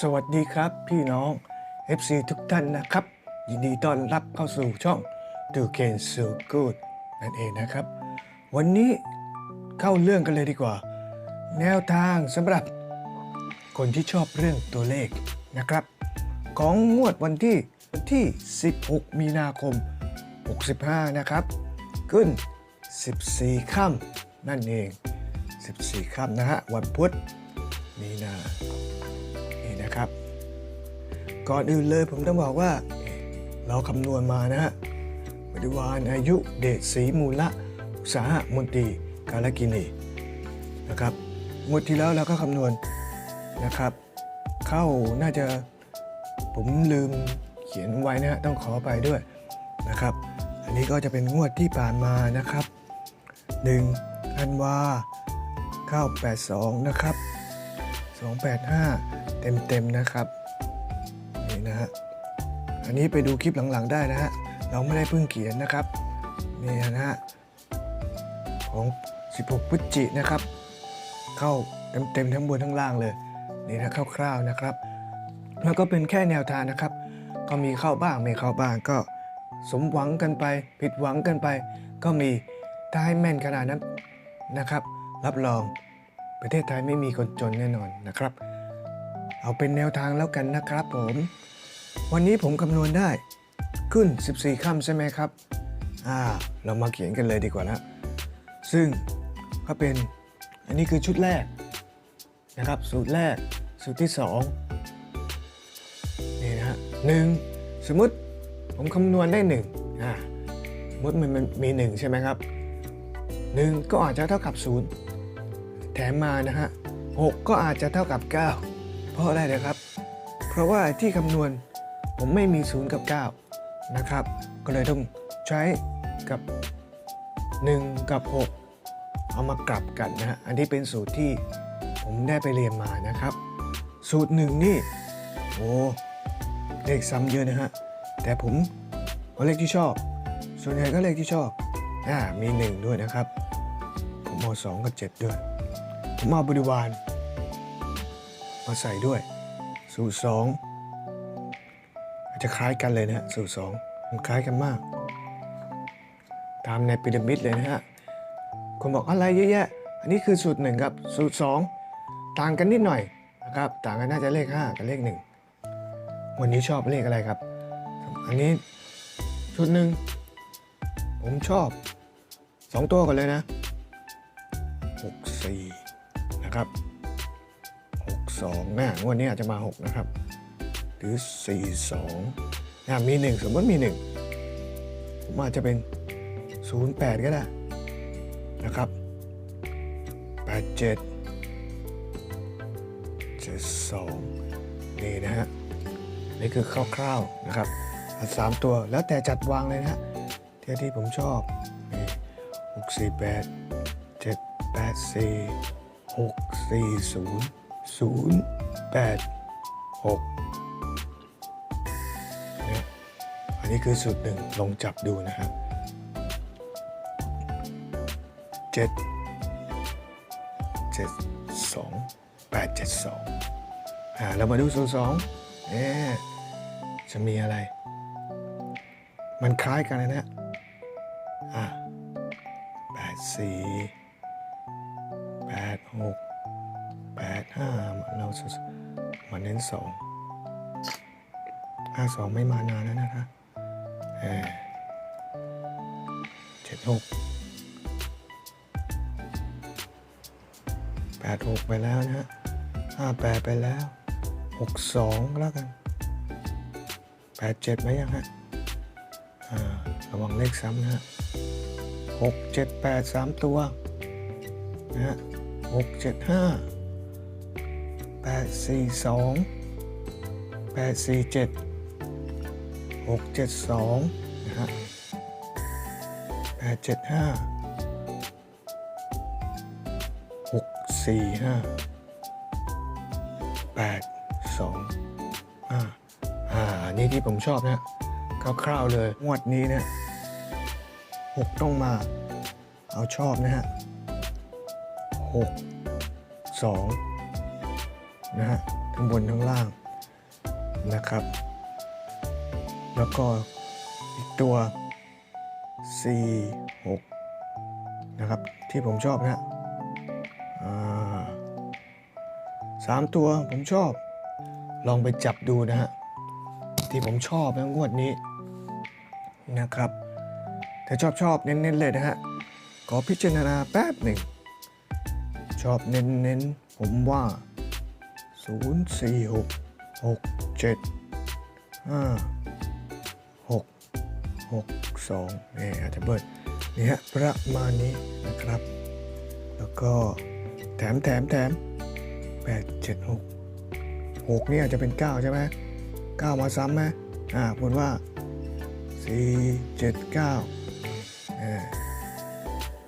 สวัสดีครับพี่น้อง FC ทุกท่านนะครับ ยินดีต้อนรับเข้าสู่ช่อง Do Can So Good นั่นเองนะครับ วันนี้เข้าเรื่องกันเลยดีกว่า แนวทางสำหรับคนที่ชอบเรื่องตัวเลขนะครับ ของงวดวันที่ที่ 16 มีนาคม 65 นะครับ ขึ้น 14 ค่ำนั่นเอง 14 ค่ำนะฮะ วันพุธมีนา นะครับ ก่อนอื่นเลยผมต้องบอกว่า เราคำนวณมานะฮะบริวารอายุเดชศรีมูละสาหมนตรีกาลกินีนะครับงวดที่แล้วเราก็คำนวณนะครับ เข้าน่าจะผมลืมเขียนไว้นะฮะต้องขอไปด้วยนะครับ อันนี้ก็จะเป็นงวดที่ผ่านมานะครับ1ธันวา982 นะครับ 285 เต็มๆนะครับนี่นะฮะอันนี้ไปดูคลิปหลังๆได้นะฮะเราไม่ได้เพิ่งเขียนนะครับนี่นะฮะของ 16 พฤศจินะครับ เข้าเต็มๆทั้งบนทั้งล่างเลยนี่นะคร่าวๆนะครับ แล้วก็เป็นแค่แนวทางนะครับ ก็มีเข้าบ้างไม่เข้าบ้างก็สมหวังกันไป ผิดหวังกันไป ก็มีถ้าให้แม่นขนาดนั้นนะครับ รับรองประเทศไทยไม่มีคนจนแน่นอนนะครับ เอาเป็นแนวทางแล้วกันนะครับผม วันนี้ผมคำนวณได้ขึ้น 14 ค่ำใช่ไหมครับ อ่า เรามาเขียนกันเลยดีกว่านะ ซึ่งก็เป็นอันนี้คือชุดแรกนะครับ สูตรแรก สูตรที่ 2 นี่นะฮะหนึ่งสมมติผมคำนวณได้1อ่าสมมติมันมันมี1 ใช่ไหมครับ 1 ก็อาจจะเท่ากับ 0 แถมมานะฮะ6ก็อาจจะเท่ากับ 9 เพราะอะไรนะครับ เพราะว่าที่คำนวณผมไม่มี 0 กับ 9 นะครับ ก็เลยต้องใช้กับ 1 กับ 6 เอามากลับกันนะฮะอันนี้เป็นสูตรที่ผมได้ไปเรียนมานะครับ สูตรหนึ่งนี่โอ้เลขซ้ำเยอะนะฮะ แต่ผมเอาเลขที่ชอบ ส่วนใหญ่ก็เลขที่ชอบอ่ามี 1 ด้วยนะครับ ผมเอา2กับ 7 ด้วย ผมเอาบริวาร มาใส่ด้วย สูตรสองอาจจะคล้ายกันเลยนะฮะสูตรสองมันคล้ายกันมาก ตามในพีระมิดเลยนะฮะคนบอกอะไรเยอะแยะ อันนี้คือสูตรหนึ่งครับสูตรสองต่างกันนิดหน่อยนะครับ ต่างกันน่าจะเลข 5 กับเลขหนึ่งวันนี้ชอบเลขอะไรครับ อันนี้ชุดหนึ่งผมชอบ 2 ตัวกันเลยนะ 6 4 นะครับ 62นะงวดนี้อาจจะมา 6 นะครับ หรือ 42นะมี 1 สมมติมี 1 ผมอาจจะเป็น 08 ก็ได้นะครับ 87 72 นี่นะฮะ นี่คือคร่าวๆนะครับสามตัวแล้วแต่จัดวางเลยนะฮะที่ที่ผมชอบนี่หกสี่แปดเจ็ดแปดสี่หกสี่ ศูนย์แปดหกเนี่ยอันนี้คือสูตรหนึ่งลองจับดูนะครับเจ็ดเจ็ดสองแปดเจ็ดสองอ่าเรามาดูสูตรสองเอ๊ะจะมีอะไร มันคล้ายกันเลยนะอะแปดสี่แปดหก ห้าเรามาเน้นสองห้าสองไม่มานานแล้วนะคะเออเจ็ดหกแปดหกไปแล้วนะฮะห้าแปดไปแล้วหกสองแล้วกันแปดเจ็ดไหมยังฮะอ่าระวังเลขซ้ำนะฮะหกเจ็ดแปดสามตัวนะฮะหกเจ็ดห้า แปดสี่สองแปดสี่เจ็ดหกเจ็ดสองนะฮะแปดเจ็ดห้าหกสี่ห้าแปดสองห้าอ่าอันนี้ที่ผมชอบนะคร่าวๆเลย งวดนี้เนี่ยหกต้องมา เอาชอบนะฮะหกสอง นะฮะทั้งบนทั้งล่างนะครับ แล้วก็อีกตัว4 6นะครับ ที่ผมชอบนะฮะสามตัวผมชอบ ลองไปจับดูนะฮะ ที่ผมชอบนะงวดนี้นะครับ ถ้าชอบชอบเน้นๆเลยนะฮะ ขอพิจารณาแป๊บหนึ่ง ชอบเน้นๆ ผมว่า 0 4 6 6 7 5 6 6 2นี่อาจจะเบิดนี่ฮะประมาณนี้นะครับ แล้วก็แถมแถมแถม8 7 6 6นี่อาจจะเป็น9ใช่ไหม9มาซ้ำไหมอ่าพูดว่า4 7 9เออ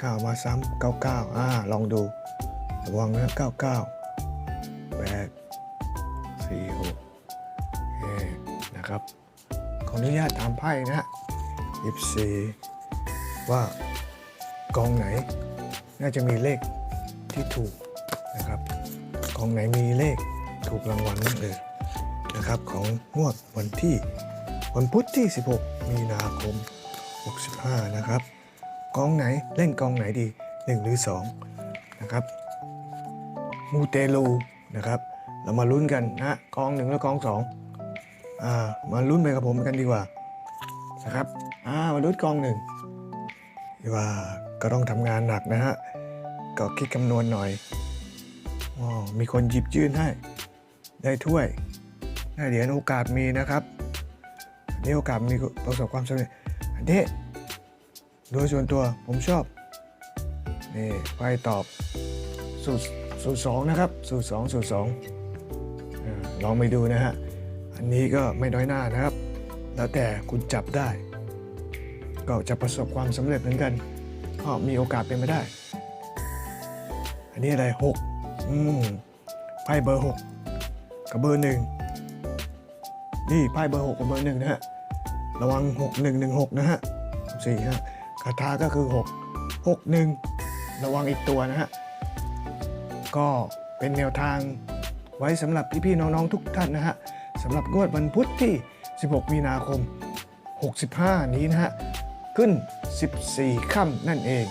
9มาซ้ำ99อ่าลองดูระวังนะ99 8 นะครับ ขออนุญาตตามไพ่นะฮะยิบซีว่ากองไหน น่าจะมีเลขที่ถูกนะครับกองไหนมีเลขถูกรางวัลนั่นเองนะครับของงวดวันที่วันพุธที่ 16 มีนาคม 65 นะครับกองไหนเล่นกองไหนดี 1 หรือ 2 นะครับมูเตลูนะครับ เรามาลุ้นกันนะกองหนึ่งและกองสอง อ่ามาลุ้นไปกับผมกันดีกว่านะครับอ่ามาลุ้นกองหนึ่งดีว่าก็ต้องทำงานหนักนะฮะก็คิดคำนวณหน่อยอ๋อมีคนหยิบยื่นให้ ได้ถ้วยได้เหรียญโอกาสมีนะครับนนี้โอกาสมีประสบความสำเร็จอันนี้โดยส่วนตัวผมชอบนี่ไปตอบสูตรสูตรสองนะครับ สูตรสองสูตรสองลองไปดูนะฮะ อันนี้ก็ไม่น้อยหน้านะครับ แล้วแต่คุณจับได้ ก็จะประสบความสำเร็จเหมือนกันก็มีโอกาสเป็นไปได้ อันนี้อะไรหกอืมไพ่เบอร์หกกับเบอร์หนึ่งนี่ไพ่เบอร์หกกับเบอร์หนึ่งนะฮะระวังหกหนึ่งหนึ่งหกนะฮะสี่ฮะคาถาก็คือหกหกหนึ่งระวังอีกตัวนะฮะก็เป็นแนวทางไว้สำหรับพี่ๆน้องๆทุกท่านนะฮะ สำหรับงวดวันพุธที่ 16 มีนาคม 65 นี้นะฮะ ขึ้น 14 ค่ำนั่นเอง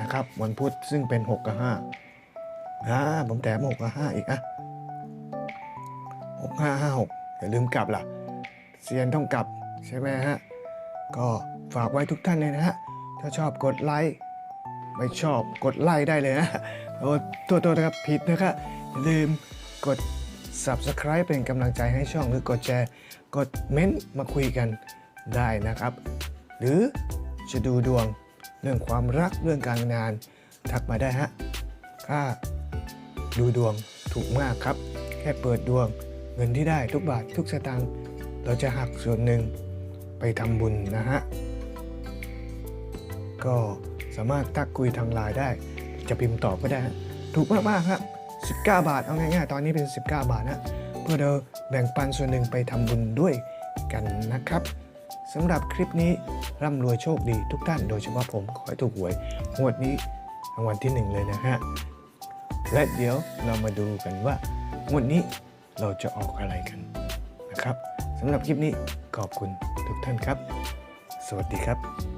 นะครับ วันพุธซึ่งเป็น 6 กับ5อ่าผมแถม 6 กับ 5 อีกอะ6 5 5 6 อย่าลืมกลับล่ะ เซียนต้องกลับใช่ไหมฮะ ก็ฝากไว้ทุกท่านเลยนะฮะ ถ้าชอบกดไลค์ไม่ชอบกดไลค์ได้เลยนะโอ้ตัวตัวนะครับผิดนะครับอย่าลืมกด subscribe เป็นกำลังใจให้ช่องหรือกดแชร์ กดเม้นต์มาคุยกันได้นะครับ หรือจะดูดวงเรื่องความรักเรื่องการงาน ทักมาได้ฮะค่าดูดวงถูกมากครับ แค่เปิดดวงเงินที่ได้ทุกบาททุกสตางค์เราจะหักส่วนหนึ่งไปทำบุญนะฮะ ก็สามารถทักคุยทางไลน์ได้ จะพิมพ์ตอบก็ได้ ถูกมากๆครับ 19 บาท เอาง่ายๆ ตอนนี้เป็น 19 บาทนะเพื่อเราแบ่งปันส่วนหนึ่งไปทำบุญด้วยกันนะครับสำหรับคลิปนี้ร่ำรวยโชคดีทุกท่านโดยเฉพาะผมขอให้ถูกหวยงวดนี้รางวัลที่หนึ่งเลยนะฮะ และเดี๋ยวเรามาดูกันว่างวดนี้เราจะออกอะไรกันนะครับสำหรับคลิปนี้ขอบคุณทุกท่านครับ สวัสดีครับ